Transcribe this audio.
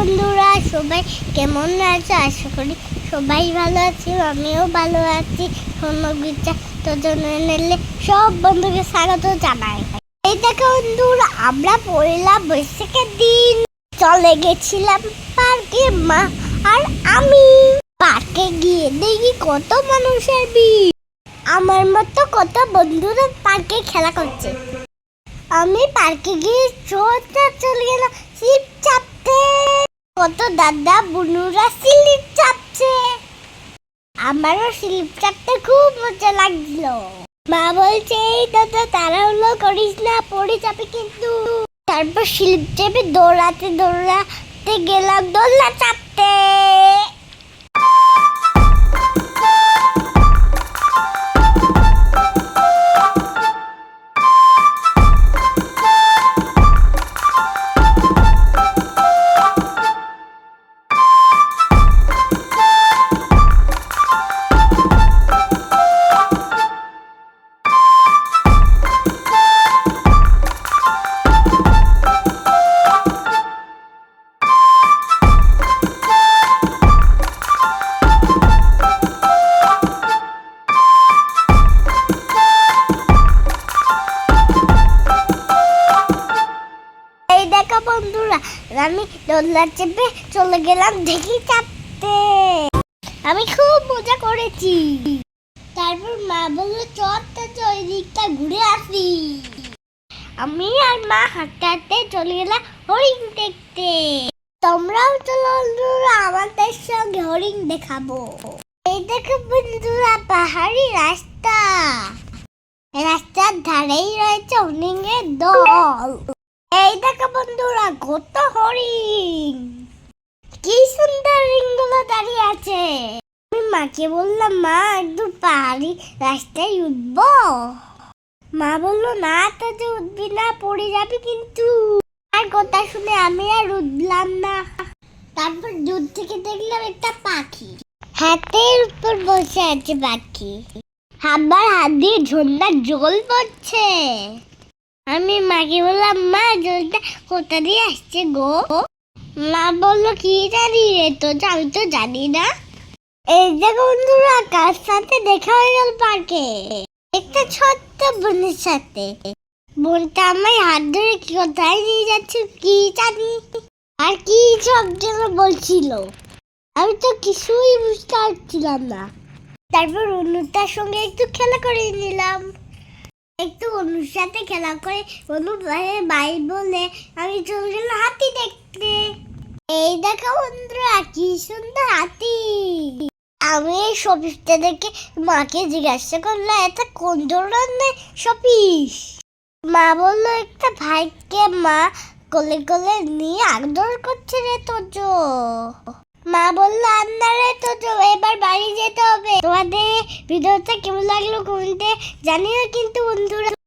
বন্ধুরা, সবাই কেমন আছে? আশা করি সবাই ভালো আছে, আমিও ভালো আছি। সোনবিচা তো জন্য নিলে সব বন্ধুকে স্বাগত জানাই। এই দেখো বন্ধুরা, আমরা পয়লা বৈশাখের দিন চলে গেছিলাম পার্কে মা আর আমি। পার্কে গিয়ে দেখি কত মানুষের ভিড়। আমার মতো কত বন্ধুরা পার্কে খেলা করছে। আমি পার্কে গিয়ে সোজা চলে গেলাম চাপতে কত দাদা বুনুরা স্লিপ চাপছে। আমারও স্লিপ চাপতে খুব মজা লাগছিল। মা বলছে, এই দাদা, তাড়াহুড়ো করিস না, পড়ে যাবে কিন্তু। তারপর স্লিপ চেপে দৌড়াতে দৌড়াতে গেলাম দোলনা চাপতে। আমি দোলনা চেপে চলে গেলাম দেখি চাপতে। আমি খুব মজা করেছি। তারপর মা বলল চটটা ওই দিকটা ঘুরে আসি। আমি আর মা হাঁটতে হাঁটতে চলে গেলাম হরিণ দেখতে। তোমরাও চলো বন্ধুরা, আমাদের সঙ্গে হরিণ দেখাবো। এই দেখো বন্ধুরা, পাহাড়ি রাস্তা। রাস্তার ধারেই রয়েছে হরিণের দল। এই দেখো বন্ধুরা, কত হরিণ। কি সুন্দর রিংগুলো দাঁড়িয়ে আছে। আমি মাকে বললাম, মা একটু পাহাড়ি রাস্তায় উঠবো। মা বলল, না, তো যে উঠবি না, পড়ে যাবি কিন্তু। আর কথা শুনে আমি আর উঠলাম না। তারপর দূর থেকে দেখলাম একটা পাখি। হাতের উপর বসে আছে পাখি। আবার হাত দিয়ে ঝর্ণার জল পড়ছে। আমি মাকে বললাম, মা, জলটা কোথা দিয়ে আসছে গো? মা বলল, কি জানি রে তো, আমি তো জানি না। এই যে বন্ধুরা, কার সাথে দেখা হয়ে গেল পার্কে? একটা ছোট্ট বোনের সাথে। বোনটা আমার হাত ধরে কি কোথায় নিয়ে যাচ্ছে কি জানি? আর কি সব যেন বলছিল। আমি তো কিছুই বুঝতে পারছিলাম না। তারপর অনুটার সঙ্গে একটু খেলা করে নিলাম। একটু অনুর সাথে খেলা করে ভাই ভাই বলে আমি চলে গেলাম হাতি দেখতে। এই দেখো বন্ধুরা, কি সুন্দর হাতি। আমি এই শপিসটা দেখে মাকে জিজ্ঞাসা করল এটা কোন ধরনের শপিস? মা বলল, একটা ভাইকে মা কোলে কোলে নিয়ে আদর করছে রে তোজো। মা বলল আন্দারে তোজো, এবার বাড়ি যেতে হবে। তোমাদের ভিডিওটা কেমন লাগল কমেন্টে জানিও কিন্তু বন্ধুরা।